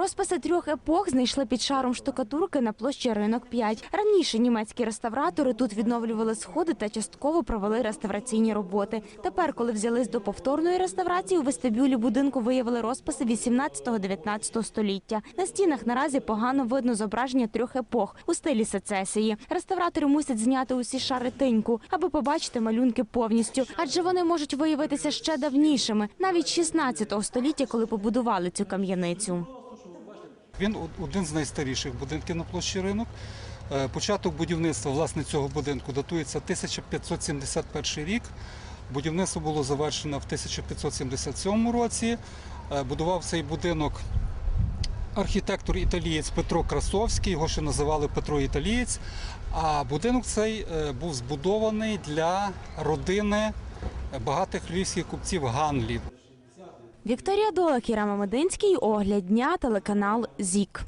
Розписи трьох епох знайшли під шаром штукатурки на площі Ринок 5. Раніше німецькі реставратори тут відновлювали сходи та частково провели реставраційні роботи. Тепер, коли взялись до повторної реставрації, у вестибюлі будинку виявили розписи 18-19 століття. На стінах наразі погано видно зображення трьох епох у стилі сецесії. Реставратори мусять зняти усі шари тиньку, аби побачити малюнки повністю, адже вони можуть виявитися ще давнішими, навіть 16 століття, коли побудували цю кам'яницю. Він один з найстаріших будинків на площі ринок. Е, Початок будівництва власне цього будинку датується 1571 рік. Будівництво було завершено в 1577 році. Е, Будував цей будинок архітектор італієць Петро Красовський, його ще називали Петро Італієць. А будинок цей е, був збудований для родини багатих львівських купців Ганлів. Вікторія Долакіра Мамединський, Огляд дня, телеканал ЗІК.